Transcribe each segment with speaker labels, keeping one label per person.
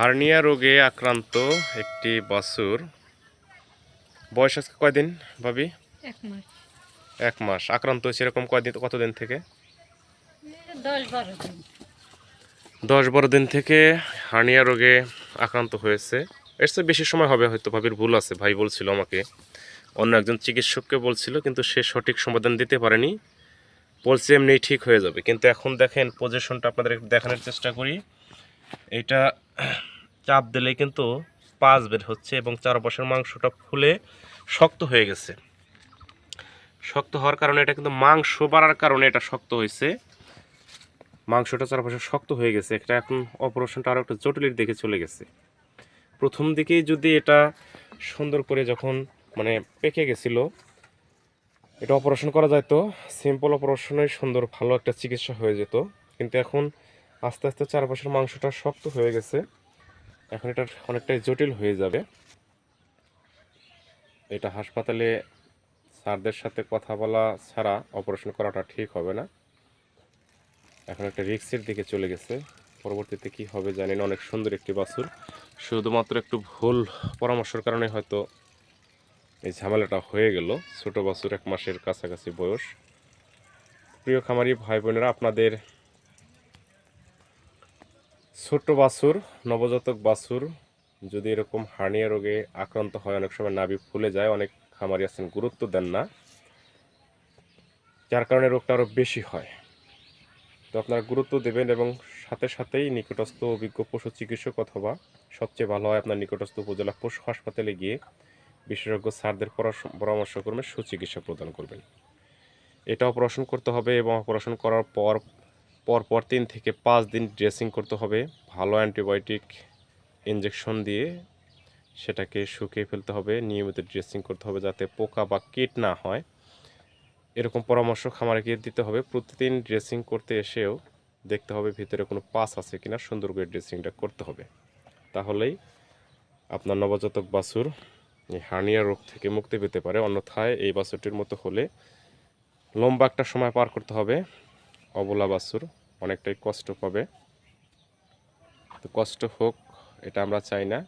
Speaker 1: Hernia রোগে আক্রান্ত একটি বাছুর। বয়স আজকে কয়দিন ভাবি?
Speaker 2: এক মাস।
Speaker 1: আক্রান্ত হয়েছে এরকম কয়দিন কতদিন থেকে?
Speaker 2: দশ বারো দিন।
Speaker 1: থেকে হার্নিয়া রোগে আক্রান্ত হয়েছে। এর চেয়ে বেশি সময় হবে হয়তো ভাবির ভুল আছে ভাই বলছিল আমাকে। অন্য একজন চিকিৎসককে বলছিল কিন্তু সে সঠিক সমাধান দিতে পারেনি। বলছে এমনি ঠিক হয়ে যাবে। কিন্তু এখন দেখেন পজিশনটা আপনাদের দেখানোর চেষ্টা করি। এইটা চাপ দিলেই কিন্তু পাঁচ বের হচ্ছে এবং চারপাশের মাংসটা ফুলে শক্ত হয়ে গেছে। শক্ত হওয়ার কারণে এটা কিন্তু মাংস বাড়ার কারণে এটা শক্ত হয়েছে। মাংসটা চারপাশে শক্ত হয়ে গেছে। এটা এখন অপারেশনটা আরও একটা জটিলের দিকে চলে গেছে। প্রথম দিকেই যদি এটা সুন্দর করে যখন মানে পেকে গেছিল, এটা অপারেশন করা যেত সিম্পল অপারেশনে সুন্দর ভালো একটা চিকিৎসা হয়ে যেত। কিন্তু এখন আস্তে আস্তে চারপাশের মাংসটা শক্ত হয়ে গেছে। এখন এটা অনেকটাই জটিল হয়ে যাবে। এটা হাসপাতালে স্যারদের সাথে কথা বলা ছাড়া অপারেশন করাটা ঠিক হবে না। এখন একটা রিক্সের দিকে চলে গেছে। পরবর্তীতে কি হবে জানি না, অনেক সুন্দর একটি বাছুর শুধুমাত্র একটু ভুল পরামর্শের কারণে হয়তো এই ঝামেলাটা হয়ে গেল। ছোট বাছুর এক মাসের কাছাকাছি বয়স। প্রিয় খামারি ভাই বোনেরা আপনাদের ছোট্ট বাছুর, নবজাতক বাছুর, যদি এরকম হার্নিয়া রোগে আক্রান্ত হয়, অনেক সময় নাভি ফুলে যায়, অনেক খামারি আছেন, গুরুত্ব দেন না। যার কারণে রোগটা আরও বেশি হয়। তো আপনারা গুরুত্ব দেবেন এবং সাথে সাথেই নিকটস্থ অভিজ্ঞ পশু চিকিৎসক অথবা সবচেয়ে ভালো হয় আপনার নিকটস্থ উপজেলা পশু হাসপাতালে গিয়ে বিশেষজ্ঞ স্যারদের পরাশ- পরামর্শ ক্রমে সুচিকিৎসা প্রদান করবেন। এটা অপারেশন করতে হবে এবং অপারেশন করার পর পর পর তিন থেকে পাঁচ দিন ড্রেসিং করতে হবে, ভালো অ্যান্টিবায়োটিক ইঞ্জেকশন দিয়ে সেটাকে শুকিয়ে ফেলতে হবে, নিয়মিত ড্রেসিং করতে হবে যাতে পোকা বা কীট না হয়। এরকম পরামর্শ খামারে দিতে হবে, প্রতিদিন ড্রেসিং করতে এসেও দেখতে হবে ভিতরে কোনো পাস আছে কিনা, সুন্দর করে ড্রেসিংটা করতে হবে। তাহলেই আপনার নবজাতক বাছুর এই হার্নিয়া রোগ থেকে মুক্তি পেতে পারে, অন্যথায় এই বাছুরটির মতো হলে লম্বা একটা সময় পার করতে হবে। অবলা বাছুর অনেকটাই কষ্ট পাবে তো কষ্ট হোক, এটা আমরা চাই না।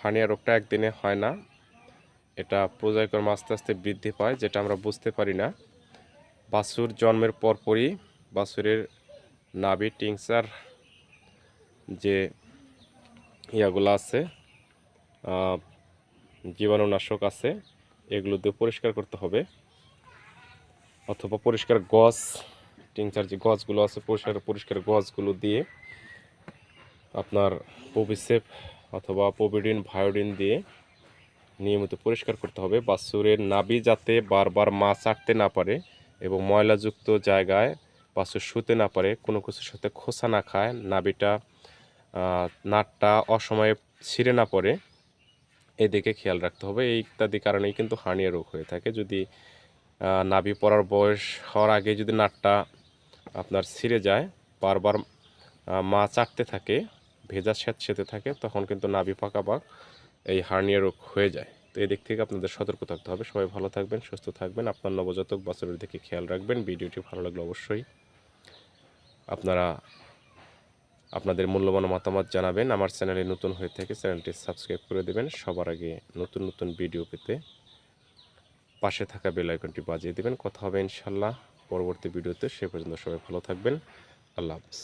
Speaker 1: হানিয়া রোগটা একদিনে হয় না। এটা পর্যায়ক্রমে আস্তে আস্তে বৃদ্ধি পায়, যেটা আমরা বুঝতে পারি না। বাছুর জন্মের পরপরই বাছুরের নাভি টিংচার যে ইয়াগুলো আছে জীবাণুনাশক আছে, এগুলো দিয়ে পরিষ্কার করতে হবে। অথবা পরিষ্কার গজ টিংচার যে গজগুলো আছে, পরিষ্কার পরিষ্কার গজগুলো দিয়ে আপনার পবিসেপ অথবা পবিডিন ভায়োডিন দিয়ে নিয়মিত পরিষ্কার করতে হবে। বাছুরের নাবি যাতে বারবার মা চাটতে না পারে এবং ময়লাযুক্ত জায়গায় বাছুর শুতে না পারে, কোনো কিছুর সাথে খোসা না খায় নাবিটা নাটটা অসময়ে ছিঁড়ে না পড়ে, এদিকে খেয়াল রাখতে হবে। এই ইত্যাদি কারণেই কিন্তু হার্নিয়া রোগ হয়ে থাকে। যদি নাভি পড়ার বয়স হওয়ার আগে যদি নাটটা আপনার ছিঁড়ে যায়, বারবার মা চাটতে থাকে, ভেজা স্যাঁত সেতে থাকে, তখন কিন্তু নাভি পাকা বা এই হার্নিয়া রোগ হয়ে যায়। তো এদিক থেকে আপনাদের সতর্ক থাকতে হবে। সবাই ভালো থাকবেন, সুস্থ থাকবেন। আপনার নবজাতক বাছরের দিকে খেয়াল রাখবেন। ভিডিওটি ভালো লাগলে অবশ্যই আপনারা আপনাদের মূল্যবান মতামত জানাবেন। আমার চ্যানেলে নতুন হয়ে থাকে চ্যানেলটি সাবস্ক্রাইব করে দেবেন। সবার আগে নতুন নতুন ভিডিও পেতে পাশে থাকা বেল আইকনটি বাজিয়ে দেবেন। কথা হবে ইনশাল্লাহ। পরবর্তী ভিডিওতে সে পর্যন্ত সবাই ভালো থাকবেন। আল্লাহ হাফিজ।